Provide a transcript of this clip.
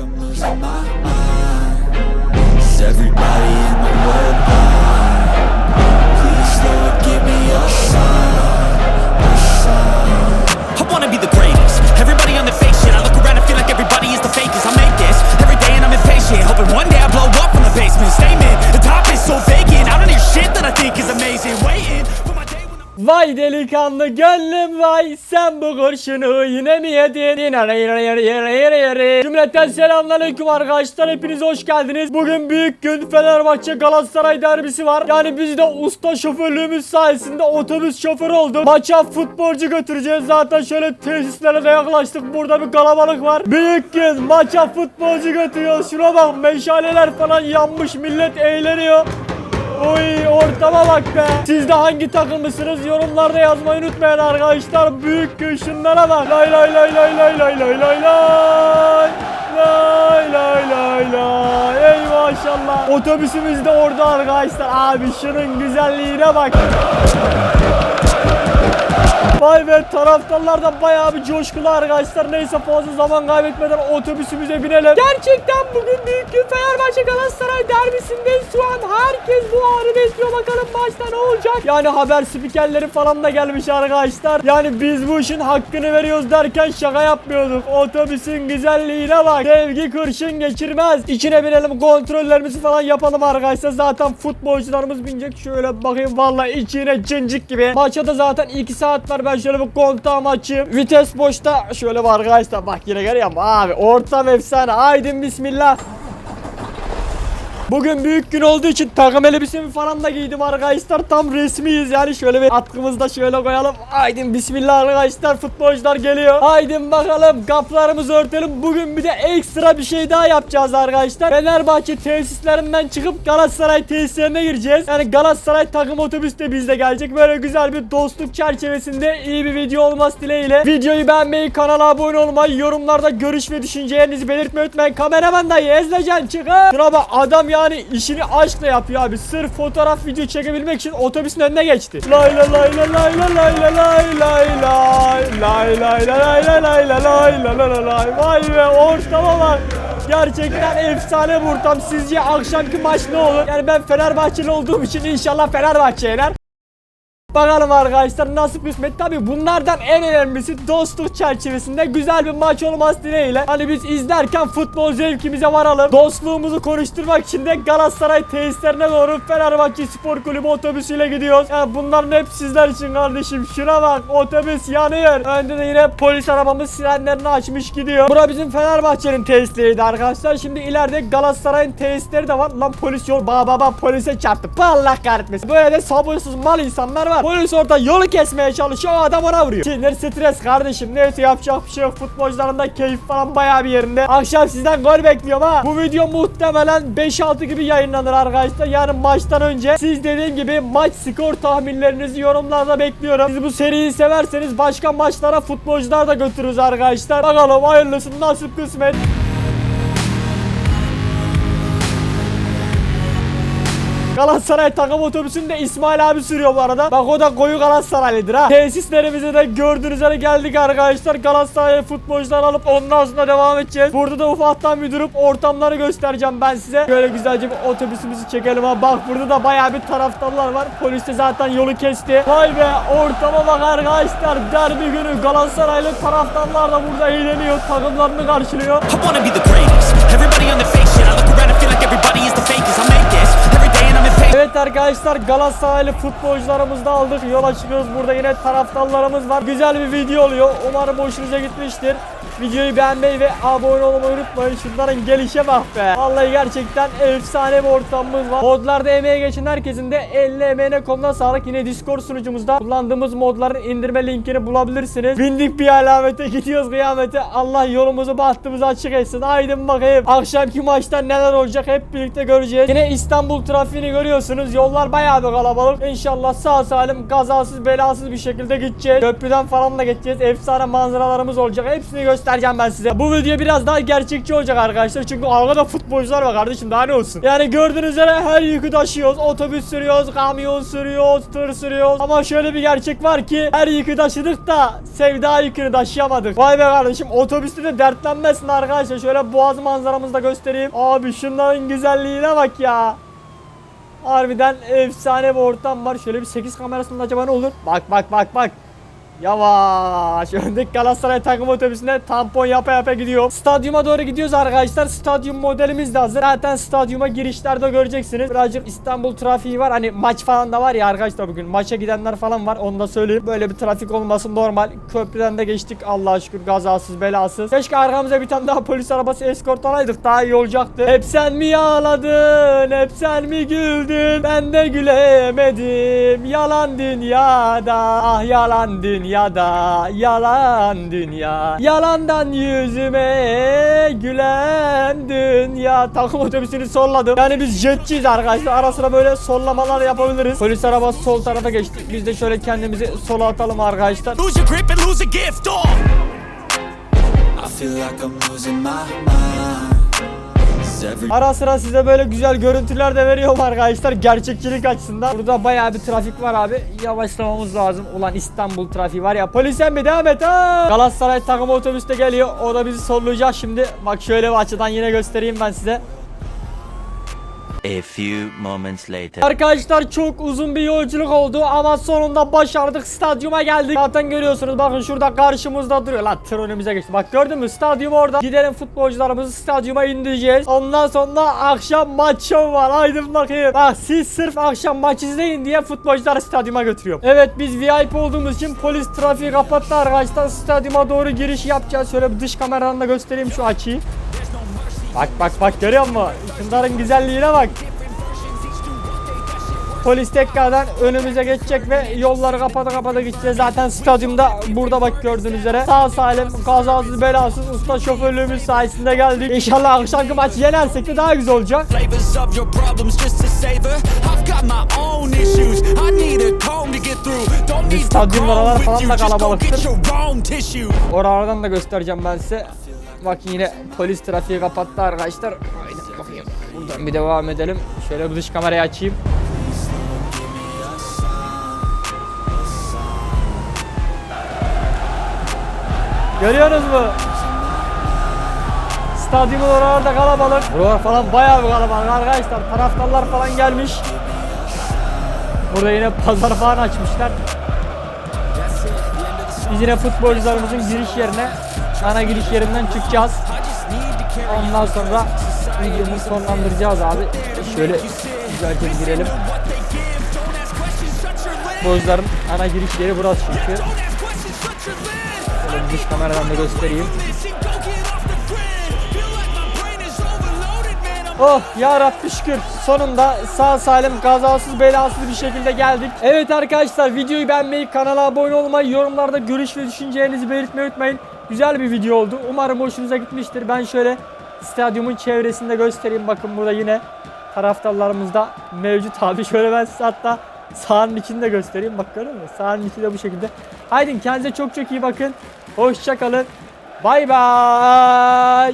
I'm losing my mind. Is everybody in the world Vay delikanlı gönlüm vay sen bu kurşunu yine mi yedin? Cümleten selamünaleyküm arkadaşlar hepiniz hoş geldiniz. Bugün büyük gün Fenerbahçe Galatasaray derbisi var. Yani biz de usta şoförlüğümüz sayesinde otobüs şoförü olduk. Maça futbolcu götüreceğiz. Zaten şöyle tesislere de yaklaştık. Burada bir kalabalık var. Büyük gün maça futbolcu götürüyoruz. Şuna bak meşaleler falan yanmış millet eğleniyor. Oy ortama bak be. Siz de hangi takımlısınız? Yorumlarda yazmayı unutmayın arkadaşlar. Büyük gün bak. Lay lay lay lay lay lay lay lay lay. Lay lay lay lay. Ey maşallah. Otobüsümüz de orada arkadaşlar. Abi şunun güzelliğine bak. Vay be taraftarlar da bayağı bir coşkulu arkadaşlar. Neyse fazla zaman kaybetmeden otobüsümüze binelim. Gerçekten bugün büyük gün Fenerbahçe Galatasaray derbisindeyiz. Şu an herkes bu anı bekliyor. Bakalım maçta ne olacak? Yani haber spikerleri falan da gelmiş arkadaşlar. Yani biz bu işin hakkını veriyoruz derken şaka yapmıyorduk. Otobüsün güzelliğine bak. Sevgi kurşun geçirmez. İçine binelim kontrollerimizi falan yapalım arkadaşlar. Zaten futbolcularımız binecek. Şöyle bakayım vallahi içine cincik gibi. Maça da zaten 2 saat var. Ben şöyle bir kontağımı açayım. Vites boşta. Şöyle var arkadaşlar. Bak yine görüyor musun? Abi ortam efsane. Haydin bismillah. Bugün büyük gün olduğu için takım elbisemi falan da giydim arkadaşlar. Tam resmiyiz yani şöyle bir atkımızı da şöyle koyalım. Haydin bismillah arkadaşlar futbolcular geliyor. Haydin bakalım kaplarımızı örtelim. Bugün bir de ekstra bir şey daha yapacağız arkadaşlar. Fenerbahçe tesislerinden çıkıp Galatasaray tesislerine gireceğiz. Yani Galatasaray takım otobüs de bizde gelecek. Böyle güzel bir dostluk çerçevesinde iyi bir video olması dileğiyle. Videoyu beğenmeyi, kanala abone olmayı, yorumlarda görüş ve düşüncelerinizi belirtmeyi unutmayın. Kameraman dayı Ezlecan çıkın. Şuna bak adam yani işini aşkla yapıyor abi. Sırf fotoğraf video çekebilmek için otobüsün önüne geçti. Lay lay lay lay lay lay lay lay lay lay lay lay lay lay lay lay lay lay lay lay Vay be ortama bak. Gerçekten efsane bir ortam. Sizce akşamki maç ne olur? Yani ben Fenerbahçeli olduğum için inşallah Fenerbahçe yener. Bakalım arkadaşlar nasıl kısmet. Tabi bunlardan en önemlisi dostluk çerçevesinde güzel bir maç olması dileğiyle. Hani biz izlerken futbol zevkimize varalım. Dostluğumuzu konuşturmak için de Galatasaray tesislerine doğru Fenerbahçe Spor Kulübü otobüsüyle gidiyoruz. Yani bunların hep sizler için kardeşim. Şuna bak otobüs yanıyor. Önde de yine polis arabamız sirenlerini açmış gidiyor. Bura bizim Fenerbahçe'nin tesisleriydi arkadaşlar. Şimdi ileride Galatasaray'ın tesisleri de var. Lan polis yol. Baba baba polise çarptı. Allah kahretmesin. Böyle de sabırsız mal insanlar var. Polis orada yolu kesmeye çalışıyor. Adam ona vuruyor. Sinir stres kardeşim. Neyse yapacak bir şey yok. Futbolcuların da keyif falan bayağı bir yerinde. Akşam sizden gol bekliyorum ha. Bu video muhtemelen 5-6 gibi yayınlanır arkadaşlar. Yani maçtan önce siz dediğim gibi maç skor tahminlerinizi yorumlarda bekliyorum. Siz bu seriyi severseniz başka maçlara futbolcular da götürürüz arkadaşlar. Bakalım hayırlısı nasip kısmet. Galatasaray takım otobüsünde İsmail abi sürüyor bu arada. Bak o da koyu Galatasaraylıdır ha. Tesislerimize de gördüğünüz üzere geldik arkadaşlar. Galatasaray futbolcular alıp ondan sonra devam edeceğiz. Burada da ufaktan bir durup ortamları göstereceğim ben size. Böyle güzelce bir otobüsümüzü çekelim ha. Bak burada da bayağı bir taraftarlar var. Polis de zaten yolu kesti. Vay be ortama bak arkadaşlar. Derbi günü Galatasaraylı taraftarlar da burada eğleniyor. Takımlarını karşılıyor. I wanna be the greatest. Everybody on the arkadaşlar Galatasaraylı futbolcularımızı da aldık. Yola çıkıyoruz. Burada yine taraftarlarımız var. Güzel bir video oluyor. Umarım hoşunuza gitmiştir. Videoyu beğenmeyi ve abone olmayı unutmayın. Şunların gelişe bak be. Vallahi gerçekten efsane bir ortamımız var. Modlarda emeğe geçen herkesin de eline emeğine koluna sağlık. Yine Discord sunucumuzda kullandığımız modların indirme linkini bulabilirsiniz. Bindik bir alamete gidiyoruz kıyamete. Allah yolumuzu bahtımızı açık etsin. Haydi bakayım. Akşamki maçta neler olacak hep birlikte göreceğiz. Yine İstanbul trafiğini görüyorsunuz. Yollar bayağı bir kalabalık. İnşallah sağ salim kazasız belasız bir şekilde gideceğiz. Köprüden falan da geçeceğiz. Efsane manzaralarımız olacak. Hepsini göstereceğim göstereceğim ben size. Bu video biraz daha gerçekçi olacak arkadaşlar. Çünkü arkada futbolcular var kardeşim daha ne olsun. Yani gördüğünüz üzere her yükü taşıyoruz. Otobüs sürüyoruz, kamyon sürüyoruz, tır sürüyoruz. Ama şöyle bir gerçek var ki her yükü taşıdık da sevda yükünü taşıyamadık. Vay be kardeşim otobüste de dertlenmesin arkadaşlar. Şöyle boğaz manzaramızı da göstereyim. Abi şunların güzelliğine bak ya. Harbiden efsane bir ortam var. Şöyle bir 8 kamerasında acaba ne olur? Bak bak bak bak. Yavaş. Öndeki Galatasaray takım otobüsüne tampon yapa yapa gidiyor. Stadyuma doğru gidiyoruz arkadaşlar. Stadyum modelimiz de hazır. Zaten stadyuma girişlerde göreceksiniz. Birazcık İstanbul trafiği var. Hani maç falan da var ya arkadaşlar bugün. Maça gidenler falan var. Onu da söyleyeyim. Böyle bir trafik olması normal. Köprüden de geçtik. Allah'a şükür kazasız belasız. Keşke arkamıza bir tane daha polis arabası eskort alaydık. Daha iyi olacaktı. Hep sen mi ağladın? Hep sen mi güldün? Ben de gülemedim. Yalan dünyada. Ah yalan dünyada. Yalan dünya. Yalandan yüzüme gülen dünya. Takım otobüsünü solladım. Yani biz jetçiyiz arkadaşlar. Ara sıra böyle sollamalar yapabiliriz. Polis arabası sol tarafa geçti. Biz de şöyle kendimizi sola atalım arkadaşlar. Lose your grip and lose a gift. Oh. I feel like I'm losing my mind. Ara sıra size böyle güzel görüntüler de veriyorum arkadaşlar gerçekçilik açısından. Burada bayağı bir trafik var abi. Yavaşlamamız lazım. Ulan İstanbul trafiği var ya. Polis emmi devam et ha. Galatasaray takımı otobüste geliyor. O da bizi sollayacak şimdi. Bak şöyle bir açıdan yine göstereyim ben size. A few moments later. Arkadaşlar çok uzun bir yolculuk oldu ama sonunda başardık stadyuma geldik. Zaten görüyorsunuz bakın şurada karşımızda duruyor. Lan tır önümüze geçti. Bak gördün mü stadyum orada. Gidelim futbolcularımızı stadyuma indireceğiz. Ondan sonra akşam maç şovu var. Haydi bakayım. Bak siz sırf akşam maç izleyin diye futbolcuları stadyuma götürüyorum. Evet biz VIP olduğumuz için polis trafiği kapattı arkadaşlar. Stadyuma doğru giriş yapacağız. Şöyle bir dış kameradan da göstereyim şu açıyı. Bak bak bak görüyor musun? Şunların güzelliğine bak. Polis tekrardan önümüze geçecek ve yolları kapata kapata gideceğiz. Zaten stadyumda burada bak gördüğünüz üzere. Sağ salim, kazasız belasız usta şoförlüğümüz sayesinde geldik. İnşallah akşamki maçı yenersek de daha güzel olacak. Stadyum oralar falan da kalabalıktır. Oralardan da göstereceğim ben size. Bak yine polis trafiği kapattı arkadaşlar. Haydi bakayım. Buradan bir devam edelim. Şöyle dış kamerayı açayım. Görüyorsunuz mu? Stadyumun oralarda kalabalık. Buralar falan bayağı bir kalabalık arkadaşlar. Taraftarlar falan gelmiş. Burada yine pazar falan açmışlar. Biz yine futbolcularımızın giriş yerine ana giriş yerinden çıkacağız. Ondan sonra videomuzu sonlandıracağız abi. Şöyle güzelce girelim. Futbolcuların ana giriş yeri burası çünkü. Şöyle dış kameradan da göstereyim. Oh ya Rabbi şükür sonunda sağ salim kazasız belasız bir şekilde geldik. Evet arkadaşlar videoyu beğenmeyi, kanala abone olmayı, yorumlarda görüş ve düşüncelerinizi belirtmeyi unutmayın. Güzel bir video oldu. Umarım hoşunuza gitmiştir. Ben şöyle stadyumun çevresinde göstereyim. Bakın burada yine taraftarlarımız da mevcut abi. Şöyle ben size hatta sahanın içini de göstereyim. Bak görüyor musun? Sahanın içi de bu şekilde. Haydi kendinize çok çok iyi bakın. Hoşça kalın. Bay bay.